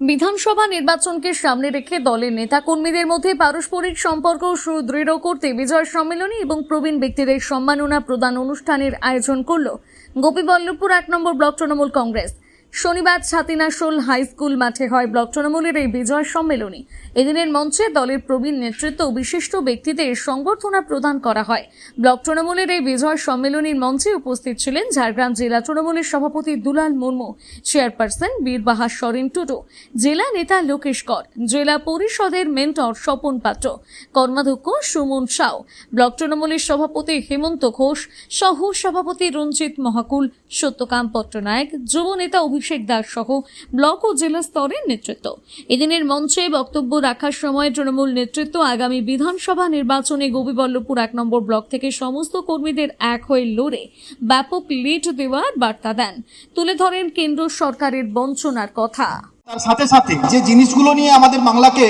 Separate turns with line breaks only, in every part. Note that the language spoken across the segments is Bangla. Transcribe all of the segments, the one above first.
বিধানসভা নির্বাচনকে সামনে রেখে দলের নেতাকর্মীদের মধ্যে পারস্পরিক সম্পর্ক সুদৃঢ় করতে বিজয় সম্মেলনী এবং প্রবীণ ব্যক্তিদের সম্মাননা প্রদান অনুষ্ঠানের আয়োজন করল গোপীবল্লভপুর এক নম্বর ব্লক তৃণমূল কংগ্রেস। শনিবার ছাতিনাশোল হাই স্কুল মাঠে হয় ব্লক তৃণমূলের এই বিজয় সম্মেলনী। এদিনের মঞ্চে দলের প্রবীণ নেতৃত্ব বিশিষ্ট ব্যক্তিদের সংবর্ধনা প্রদান করা হয়। ব্লক তৃণমূলের এই বিজয় সম্মেলনীর মঞ্চে উপস্থিত ছিলেন ঝাড়গ্রাম জেলা তৃণমূলের সভাপতি দুলাল মুর্মু, চেয়ারপারসন বীরবাহা সরেন টুডু, জেলা নেতা লোকেশ কর, জেলা পরিষদের মেন্টর স্বপন পাত্র, কর্মাধ্যক্ষ সুমন সাউ, ব্লক তৃণমূলের সভাপতি হেমন্ত ঘোষ সহ সভাপতি রঞ্জিত মহাকুল, সত্যকাম পট্টনায়ক, যুব নেতা অভিষেক দাস সহ ব্লক ও জেলা স্তরের নেতৃত্ব। এদিনের মঞ্চে বক্তব্য রাখার সময় তৃণমূল নেতৃত্ব আগামী বিধানসভা নির্বাচনে গোপীবল্লভপুর এক নম্বর ব্লক থেকে সমস্ত কর্মীদের এক হয়ে লড়ে ব্যাপক লিড দেওয়ার বার্তা দেন। তুলে ধরেন কেন্দ্র সরকারের বঞ্চনার কথা।
তার সাথে সাথে যে জিনিসগুলো নিয়ে আমাদের বাংলাকে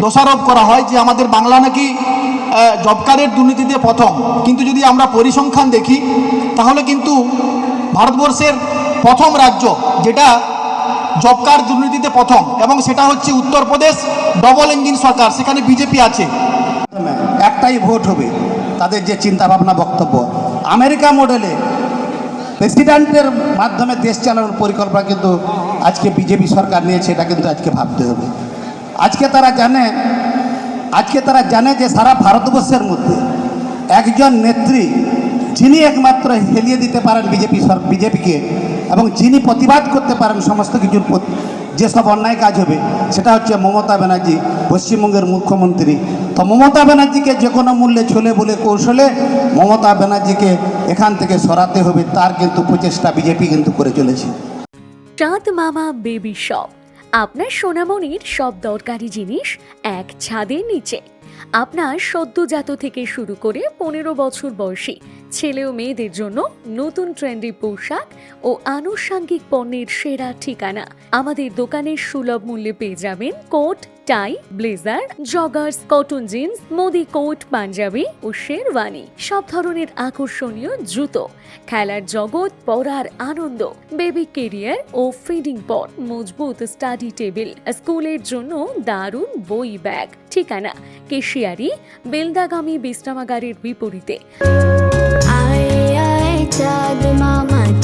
দোষারোপ করা হয় যে আমাদের বাংলা নাকি আহ, জব কার্ডের দুর্নীতিতে প্রথম। কিন্তু যদি আমরা পরিসংখ্যান দেখি তাহলে কিন্তু ভারতবর্ষের প্রথম রাজ্য, যেটা জব কার্ড দুর্নীতিতে প্রথম, এবং সেটা হচ্ছে উত্তরপ্রদেশ ডবল ইঞ্জিন সরকার, সেখানে বিজেপি আছে।
একটাই ভোট হবে, তাদের যে চিন্তাভাবনা, বক্তব্য। আমেরিকা মডেলে প্রেসিডেন্টের মাধ্যমে দেশ চালানোর পরিকল্পনা কিন্তু আজকে বিজেপি সরকার নিয়েছে, এটা কিন্তু আজকে ভাবতে হবে। আজকে তারা জানে, আজকে তারা জানে যে সারা ভারতবর্ষের মধ্যে একজন নেত্রী যিনি একমাত্র হেলিয়ে দিতে পারেন বিজেপি বিজেপিকে এবং যিনি প্রতিবাদ করতে পারেন সমস্ত কিছুর যেসব অন্যায় কাজ হবে, সেটা হচ্ছে মমতা ব্যানার্জি, পশ্চিমবঙ্গের মুখ্যমন্ত্রী। তো মমতা ব্যানার্জিকে যে কোনো মূল্যে ছলে বলে কৌশলে মমতা ব্যানার্জিকে এখান থেকে সরাতে হবে, তার কিন্তু প্রচেষ্টা বিজেপি কিন্তু করে চলেছে।
চাঁদ মামা বেবি শপ। আপনার সোনামণির সব দরকারি জিনিস এক ছাদের নিচে। আপনার সদ্যজাত থেকে শুরু করে পনেরো বছর বয়সী ছেলে ও মেয়েদের জন্য নতুন ট্রেন্ডি পোশাক ও আনুষাঙ্গিক পণ্যের সেরা ঠিকানা। আমাদের দোকানের সুলভ মূল্যে পেয়ে যাবেন coat, tie, blazer, joggers, cotton jeans, Modi coat, Punjabi ও শেরওয়ানি। সব ধরনের আকর্ষণীয় জুতো, খেলার জগৎ পড়ার আনন্দ, বেবি কেরিয়ার ও ফিডিং পট, মজবুত স্টাডি টেবিল, স্কুলের জন্য দারুণ বই ব্যাগ। ঠিকানা, কেশিয়ারি, বেলদাগামী বিশ্রামাগারের বিপরীতে।
আয় আয় চাঁদ মামা